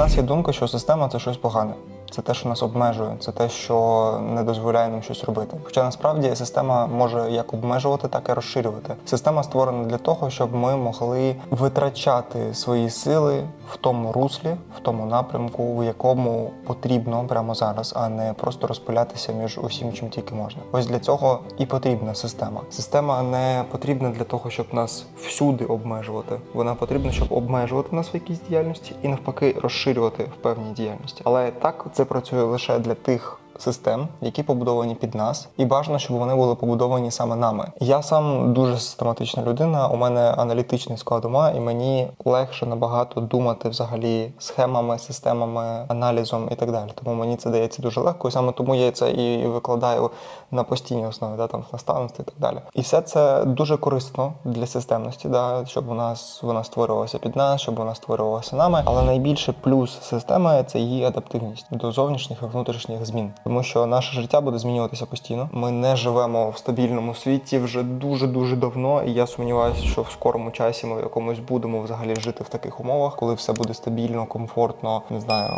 нас є думка, що система це щось погане. Це те, що нас обмежує, це те, що не дозволяє нам щось робити. Хоча насправді система може як обмежувати, так і розширювати. Система створена для того, щоб ми могли витрачати свої сили в тому руслі, в тому напрямку, в якому потрібно прямо зараз, а не просто розпилятися між усім, чим тільки можна. Ось для цього і потрібна система. Система не потрібна для того, щоб нас всюди обмежувати. Вона потрібна, щоб обмежувати нас в якійсь діяльності і навпаки розширювати в певній діяльності. Але так це працює лише для тих. Систем, які побудовані під нас, і бажано, щоб вони були побудовані саме нами. Я сам дуже систематична людина. У мене аналітичний склад ума, і мені легше набагато думати взагалі схемами, системами, аналізом і так далі. Тому мені це дається дуже легко, і саме тому я це і викладаю на постійній основі, да, там в наставництві і так далі. І все це дуже корисно для системності, да, щоб у нас вона створювалася під нас, щоб вона створювалася нами. Але найбільше плюс системи це її адаптивність до зовнішніх і внутрішніх змін, тому що наше життя буде змінюватися постійно. Ми не живемо в стабільному світі вже дуже дуже давно, і я сумніваюся, що в скорому часі ми в якомусь будемо взагалі жити в таких умовах, коли все буде стабільно, комфортно, не знаю,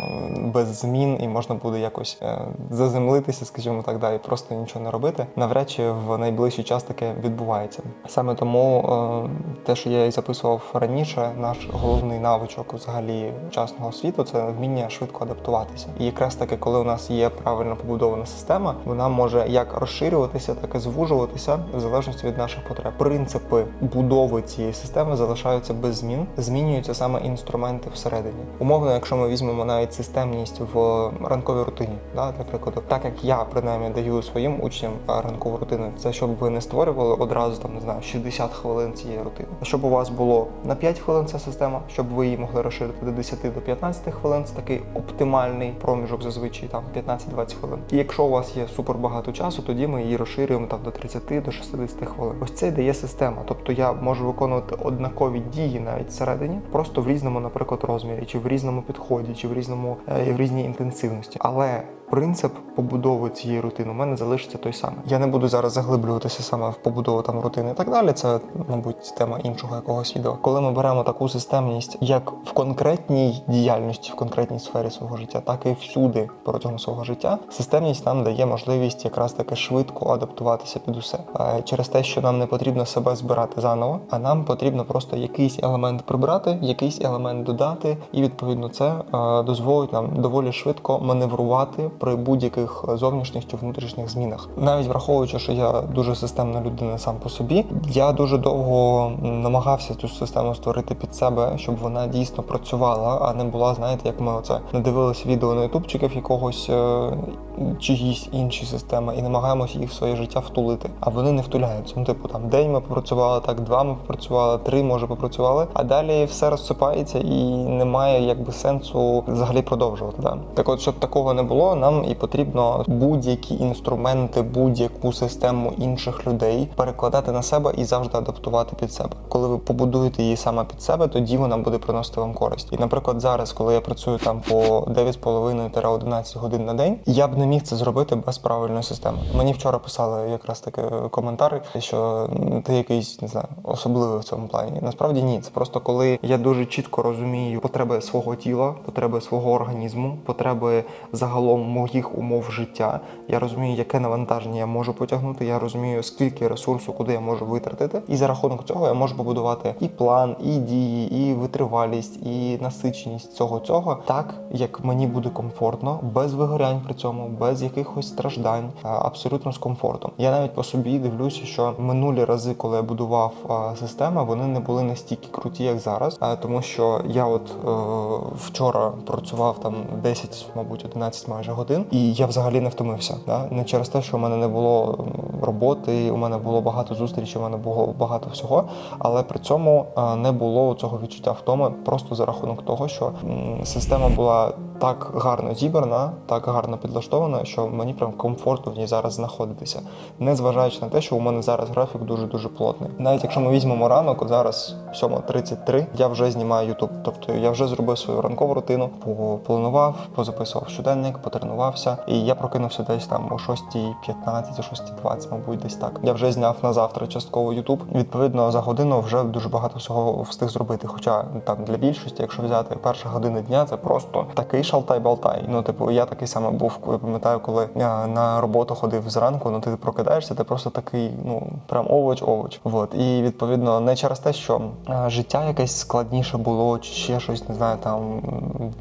без змін, і можна буде якось е, заземлитися, скажімо так, да, і просто нічого не робити. Навряд чи в найближчий час таке відбувається. Саме тому е, те, що я і записував раніше, наш головний навичок взагалі сучасного світу це вміння швидко адаптуватися. І якраз таки, коли у нас є правильно побудована система, вона може як розширюватися, так і звужуватися в залежності від наших потреб. Принципи будови цієї системи залишаються без змін, змінюються саме інструменти всередині. Умовно, якщо ми візьмемо навіть системність в ранковій рутині, да, для прикладу, так як я принаймні даю своїм учням ранкову рутину, це щоб ви не створювали одразу там не знаю 60 хвилин цієї рутини. Щоб у вас було на 5 хвилин ця система, щоб ви її могли розширити до 10 до 15 хвилин. Це такий оптимальний проміжок зазвичай там 15-20 хвилин. І якщо у вас є супер багато часу, тоді ми її розширюємо там до 30 до 60 хвилин. Ось це дає система. Тобто я можу виконувати однакові дії навіть всередині, просто в різному, наприклад, розмірі, чи в різному підході, чи в різному е, в різній інтенсивності. Але принцип побудови цієї рутини у мене залишиться той самий. Я не буду зараз заглиблюватися саме в побудову там рутини і так далі. Це, мабуть, тема іншого якогось відео. Коли ми беремо таку системність, як в конкретній діяльності, в конкретній сфері свого життя, так і всюди протягом свого життя, системність нам дає можливість якраз таки швидко адаптуватися під усе Е, через те, що нам не потрібно себе збирати заново, а нам потрібно просто якийсь елемент прибрати, якийсь елемент додати, і відповідно це е, дозволить нам доволі швидко маневрувати при будь-яких зовнішніх чи внутрішніх змінах. Навіть враховуючи, що я дуже системна людина сам по собі, я дуже довго намагався цю систему створити під себе, щоб вона дійсно працювала, а не була, знаєте, як ми оце не дивилися відео на ютубчиків якогось е, чиїсь інші системи і намагаємося їх в своє життя втулити. А вони не втуляються. Ну, типу, там день ми попрацювали, так два ми попрацювали, три може попрацювали, а далі все розсипається і немає якби сенсу взагалі продовжувати. Да? Так, от, щоб такого не було, нам і потрібно будь-які інструменти, будь-яку систему інших людей перекладати на себе і завжди адаптувати під себе. Коли ви побудуєте її саме під себе, тоді вона буде приносити вам користь. І, наприклад, зараз, коли я працюю там по 9,5-11 годин на день, я б не міг це зробити без правильної системи. Мені вчора писали якраз таки коментар, що ти якийсь не знаю особливий в цьому плані. Насправді ні, це просто коли я дуже чітко розумію потреби свого тіла, потреби свого організму, потреби загалом моїх умов життя. Я розумію, яке навантаження я можу потягнути. Я розумію, скільки ресурсу, куди я можу витратити, і за рахунок цього я можу побудувати і план, і дії, і витривалість, і насиченість цього цього так, як мені буде комфортно, без вигорянь при цьому, без якихось страждань, абсолютно з комфортом. Я навіть по собі дивлюся, що минулі рази, коли я будував системи, вони не були настільки круті, як зараз. Тому що я от е, вчора працював там 10, мабуть, 11 майже годин, і я взагалі не втомився. Да? Не через те, що у мене не було роботи, у мене було багато зустрічей, у мене було багато всього, але при цьому е, не було цього відчуття втоми просто за рахунок того, що система була так гарно зібрана, так гарно підлаштована, що мені прям комфортно в ній зараз знаходитися, незважаючи на те, що у мене зараз графік дуже дуже плотний. Навіть якщо ми візьмемо ранок, от зараз 7.33, я вже знімаю YouTube. Тобто я вже зробив свою ранкову рутину, попланував, позаписував щоденник, потренувався, і я прокинувся десь там о 6.15, о 6.20, мабуть, десь так. Я вже зняв на завтра частково YouTube. Відповідно, за годину вже дуже багато всього встиг зробити. Хоча там для більшості, якщо взяти перша година дня, це просто такий шалтай-балтай. Ну, типу, я такий саме був, коли пам'ятаю, коли я на роботу ходив зранку. Ну ти прокидаєшся, ти просто такий, ну прям овоч-овоч. Вот і відповідно не через те, що е, життя якесь складніше було, чи ще щось не знаю, там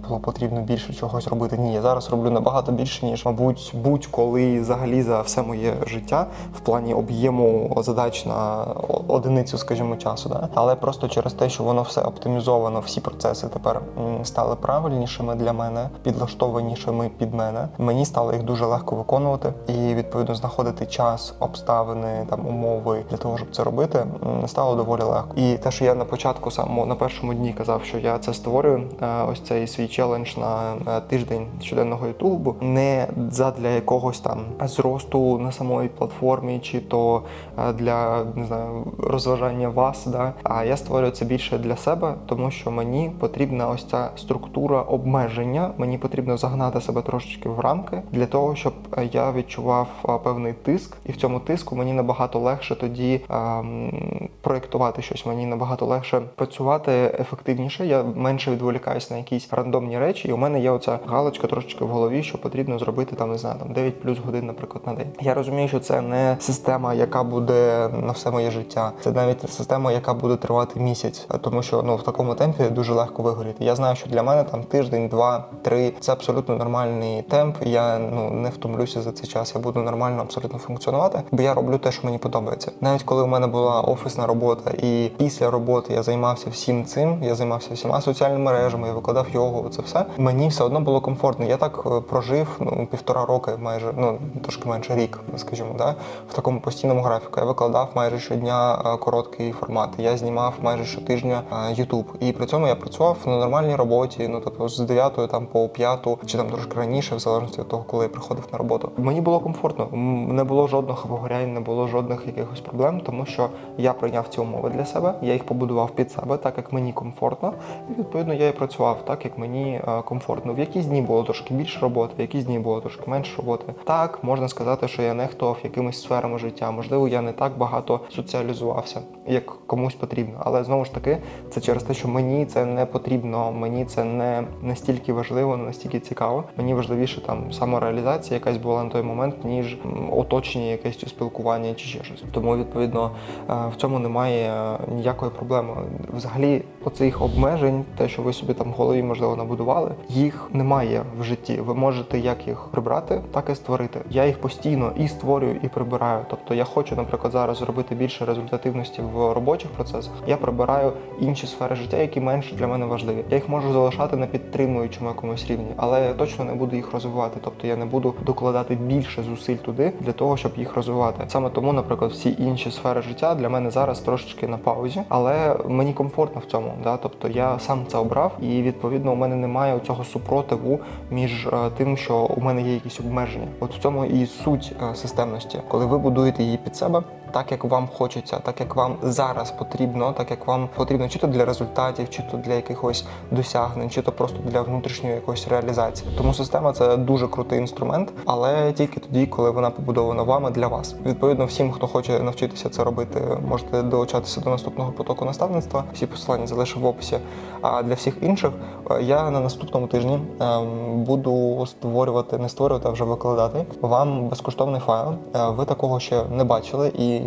було потрібно більше чогось робити. Ні, я зараз роблю набагато більше, ніж мабуть, будь-коли взагалі за все моє життя в плані об'єму задач на одиницю, скажімо, часу. Да? Але просто через те, що воно все оптимізовано, всі процеси тепер стали правильнішими для мене, підлаштованішими під мене. Мені стало їх дуже легко виконувати і відповідно знаходити час, обставини, там умови для того, щоб це робити, стало доволі легко. І те, що я на початку самому на першому дні казав, що я це створюю, е, ось цей свій челендж на е, тиждень щоденного ютубу, не задля якогось там зросту на самої платформі, чи то е, для не знаю розважання вас, да. А я створюю це більше для себе, тому що мені потрібна ось ця структура обмеження мені потрібно загнати себе трошечки в рамки для того, щоб е, я відчував е, певний тиск, і в цьому тиску мені набагато легше тоді ем, проєктувати щось. Мені набагато легше працювати ефективніше. Я менше відволікаюсь на якісь рандомні речі. І у мене є оця галочка трошечки в голові, що потрібно зробити там не знаю, там 9 плюс годин, наприклад, на день. Я розумію, що це не система, яка буде на все моє життя. Це навіть система, яка буде тривати місяць, тому що ну в такому темпі дуже легко вигоріти. Я знаю, що для мене там тиждень-два Три, Це абсолютно нормальний темп. Я ну не втомлюся за цей час. Я буду нормально абсолютно функціонувати, бо я роблю те, що мені подобається. Навіть коли у мене була офісна робота, і після роботи я займався всім цим. Я займався всіма соціальними мережами, я викладав його. Це все мені все одно було комфортно. Я так е, прожив ну півтора роки, майже ну трошки менше рік, скажімо, да в такому постійному графіку. Я викладав майже щодня е, короткий формат. Я знімав майже щотижня е, YouTube. і при цьому я працював на нормальній роботі. Ну тобто з 9 там по 5, чи там трошки раніше, в залежності від того, коли я приходив на роботу. Мені було комфортно. Не було жодних вигорянь, не було жодних якихось проблем, тому що я прийняв ці умови для себе. Я їх побудував під себе, так як мені комфортно. І відповідно я і працював так, як мені е, комфортно. В якісь дні було трошки більше роботи, в якісь дні було трошки менше роботи. Так можна сказати, що я нехтував якимись сферами життя. Можливо, я не так багато соціалізувався, як комусь потрібно. Але знову ж таки, це через те, що мені це не потрібно, мені це не настільки важливо, не настільки цікаво. Мені важливіше там самореалізація якась була на той момент, ніж оточення, якесь чи спілкування, чи ще щось. Тому відповідно е, в цьому немає е, ніякої проблеми. Взагалі, оцих обмежень, те, що ви собі там в голові можливо набудували, їх немає в житті. Ви можете як їх прибрати, так і створити. Я їх постійно і створюю, і прибираю. Тобто я хочу, наприклад, зараз зробити більше результативності в робочих процесах. Я прибираю інші сфери життя, які менш для мене важливі. Я їх можу залишати на підтримуючому якомусь рівні, але я точно не буду їх розвивати. Тобто я не буду докладати більше зусиль туди для того, щоб їх розвивати. Саме тому, наприклад, всі інші сфери життя для мене зараз трошечки на паузі, але мені комфортно в цьому. Да? Тобто я сам це обрав, і відповідно у мене немає цього супротиву між е, тим, що у мене є якісь обмеження. От в цьому і суть е, системності, коли ви будуєте її під себе. Так як вам хочеться, так як вам зараз потрібно, так як вам потрібно, чи то для результатів, чи то для якихось досягнень, чи то просто для внутрішньої якоїсь реалізації. Тому система це дуже крутий інструмент, але тільки тоді, коли вона побудована вами для вас. Відповідно, всім, хто хоче навчитися це робити, можете долучатися до наступного потоку наставництва. Всі посилання залишу в описі. А для всіх інших е, я на наступному тижні ем, буду створювати, не створювати, а вже викладати вам безкоштовний файл. Е, Ви такого ще не бачили, і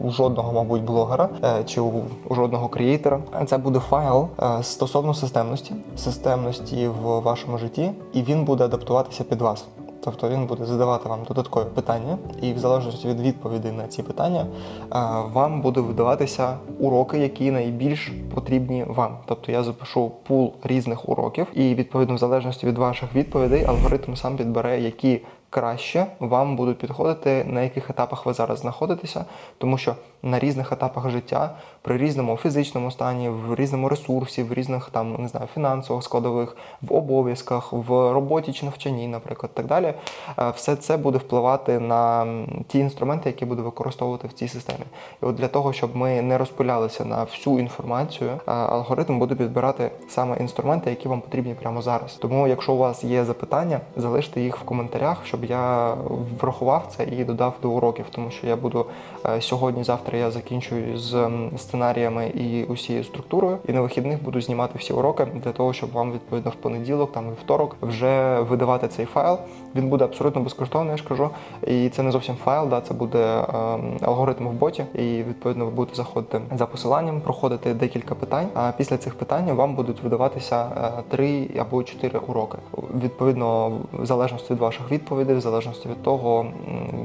у жодного, мабуть, блогера е, чи у, жодного креатора. Це буде файл е, стосовно системності, системності в вашому житті, і він буде адаптуватися під вас. Тобто він буде задавати вам додаткові питання, і в залежності від відповідей на ці питання е, вам буде видаватися уроки, які найбільш потрібні вам. Тобто я запишу пул різних уроків, і відповідно, в залежності від ваших відповідей, алгоритм сам підбере, які краще вам будуть підходити, на яких етапах ви зараз знаходитеся, тому що на різних етапах життя, при різному фізичному стані, в різному ресурсі, в різних там не знаю, фінансових складових, в обов'язках, в роботі чи навчанні, наприклад, так далі, е, все це буде впливати на ті інструменти, які буду використовувати в цій системі. І от для того, щоб ми не розпилялися на всю інформацію, е, алгоритм буде підбирати саме інструменти, які вам потрібні прямо зараз. Тому, якщо у вас є запитання, залиште їх в коментарях, щоб я врахував це і додав до уроків, тому що я буду е, сьогодні, завтра я закінчую з сценаріями і усією структурою, і на вихідних буду знімати всі уроки для того, щоб вам відповідно в понеділок, там вівторок, вже видавати цей файл. Він буде абсолютно безкоштовний, я ж кажу. І це не зовсім файл, да, це буде ем, алгоритм в боті. І відповідно ви будете заходити за посиланням, проходити декілька питань. А після цих питань вам будуть видаватися е, три або чотири уроки. Відповідно, в залежності від ваших відповідей, в залежності від того,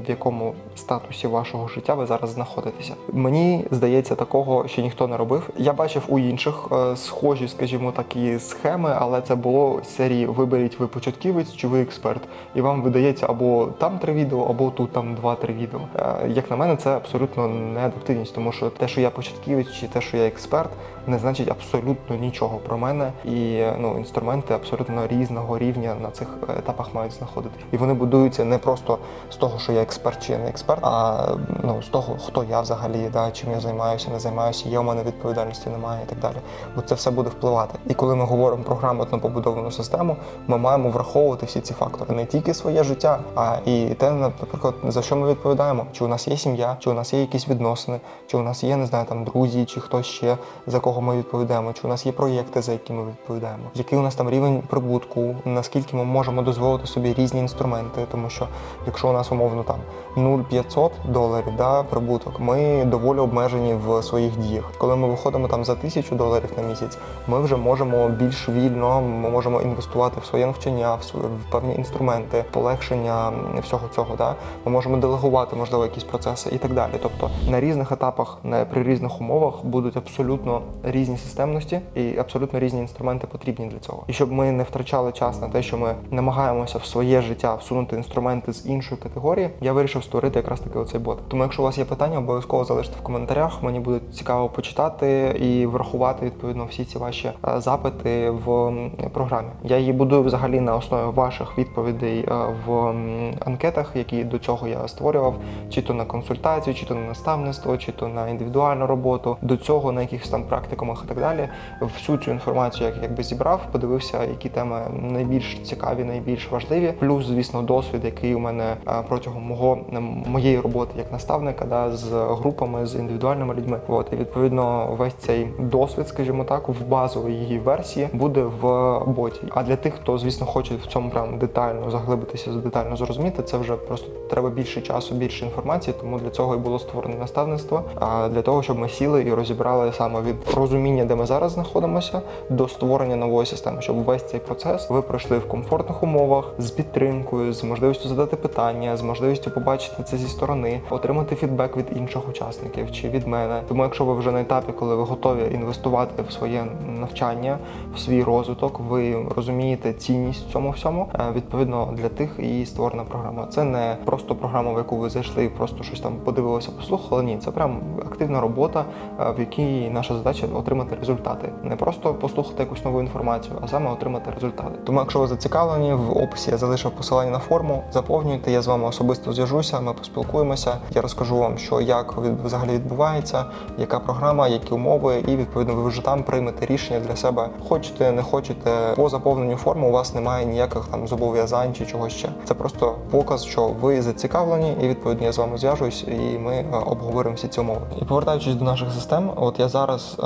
в якому статусі вашого життя ви зараз знаходитеся. Мені здається, такого ще ніхто не робив. Я бачив у інших е, схожі, скажімо, такі схеми, але це було серії Виберіть ви початківець чи ви експерт, і вам видається або там три відео, або тут там два-три відео. Е, Як на мене, це абсолютно не адаптивність, тому що те, що я початківець, чи те, що я експерт, не значить абсолютно нічого про мене. І ну інструменти абсолютно різного рівня на цих етапах мають знаходити. І вони будуються не просто з того, що я експерт чи я не експерт, а ну з того, хто я взагалі, да, чим я займаюся, не займаюся, є у мене відповідальності, немає і так далі. Бо це все буде впливати. І коли ми говоримо про грамотно побудовану систему, ми маємо враховувати всі ці фактори, не тільки своє життя, а і те, наприклад, за що ми відповідаємо. Чи у нас є сім'я, чи у нас є якісь відносини, чи у нас є, не знаю, там друзі, чи хтось ще за кого ми відповідаємо, чи у нас є проєкти, за які ми відповідаємо, який у нас там рівень прибутку, наскільки ми можемо дозволити собі різні інструменти, тому що якщо у нас умовно там 0,500 доларів да, прибуток, ми доволі обмежені в своїх діях. Коли ми виходимо там за тисячу доларів на місяць, ми вже можемо більш вільно, ми можемо інвестувати в своє навчання, в свої в певні інструменти, полегшення всього цього. Да? Ми можемо делегувати, можливо, якісь процеси і так далі. Тобто на різних етапах, на при різних умовах будуть абсолютно різні системності і абсолютно різні інструменти потрібні для цього. І щоб ми не втрачали час на те, що ми намагаємося в своє життя всунути інструменти з іншої категорії, я вирішив створити якраз таки оцей бот. Тому, якщо у вас є питання, обов'язково залиште в коментарях. Мені буде цікаво почитати і врахувати відповідно всі ці ваші е, запити в програмі. Я її будую взагалі на основі ваших відповідей е, в анкетах, які до цього я створював, чи то на консультацію, чи то на наставництво, чи то на індивідуальну роботу, до цього на якихось там практикумах і так далі. Всю цю інформацію я якби зібрав, подивився, які теми найбільш цікаві, найбільш важливі. Плюс, звісно, досвід, який у мене е, протягом мого моєї роботи як наставника, да, з групами, з індивідуальними людьми. От і відповідно весь цей досвід, скажімо так, в базовій її версії буде в боті. А для тих, хто звісно хоче в цьому прям детально заглибитися, детально зрозуміти, це вже просто треба більше часу, більше інформації. Тому для цього і було створено наставництво. Для того, щоб ми сіли і розібрали саме від розуміння, де ми зараз знаходимося, до створення нової системи, щоб весь цей процес ви пройшли в комфортних умовах з підтримкою, з можливістю задати питання, з можливістю побачити це зі сторони, отримати фідбек від інших учасників чи від мене. Тому, якщо ви вже на етапі, коли ви готові інвестувати в своє навчання, в свій розвиток, ви розумієте цінність цьому всьому. е, Відповідно для тих і створена програма. Це не просто програма, в яку ви зайшли, і просто щось там подивилися, послухали. Ні, це прям активна робота, е, в якій наша задача отримати результати, не просто послухати якусь нову інформацію, а саме отримати результати. Тому, якщо ви зацікавлені, в описі я залишив посилання на форму. Заповнюйте, я з вами особисто зв'яжуся. Ми поспілкуємося. Я розкажу вам, що як взагалі відбувається, яка програма, які умови, і відповідно ви вже там приймете рішення для себе. Хочете, не хочете. По заповненню форми у вас немає ніяких там зобов'язань чи чогось ще. Це просто показ, що ви зацікавлені, і відповідно я з вами зв'яжусь, і ми е, обговоримо всі ці умови. І повертаючись до наших систем, от я зараз е,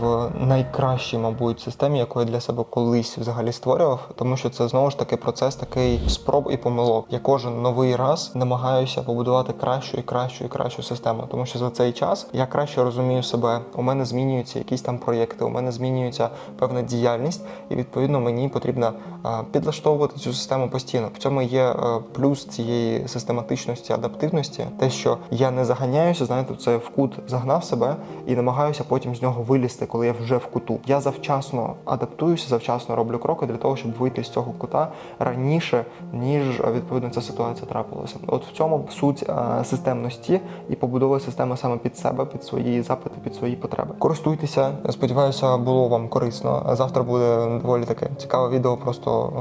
в найкращій, мабуть, системі, яку я для себе колись взагалі створював, тому що це знову ж таки процес такий спроб і помилок. Я кожен новий раз намагаюся побудувати кращу і кращу і кращу систему, тому що за цей час я краще розумію себе. У мене змінюються якісь там проєкти, у мене змінюється певна діяльність, і відповідно мені потрібно е, підлаштовувати цю систему постійно. В цьому є е, плюс цієї систематичності, адаптивності, те, що я не заганяюся, знаєте, це в кут загнав себе і намагаюся потім з нього цього вилізти, коли я вже в куту. Я завчасно адаптуюся, завчасно роблю кроки для того, щоб вийти з цього кута раніше, ніж е, відповідно ця ситуація трапилася. От в цьому суть е, системності і побудови системи саме під себе, під свої запити, під свої потреби. Користуйтеся. Сподіваюся, було вам корисно. Завтра буде доволі таке цікаве відео, просто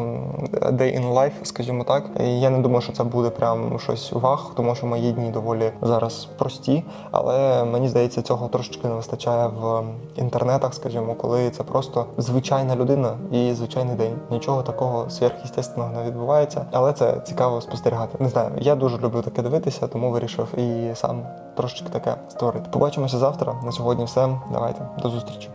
day in life, скажімо так. Я не думаю, що це буде прям щось вах, тому що мої дні доволі зараз прості. Але мені здається, цього трошечки не вистачає в інтернетах, скажімо, коли це просто звичайна людина і звичайний день. Нічого такого сверхъестественного не відбувається, але це цікаво спостерігати. Не знаю, я дуже люблю таке дивитися, тому вирішив і сам трошечки таке створити. Побачимося завтра. На сьогодні все. Давайте до зустрічі.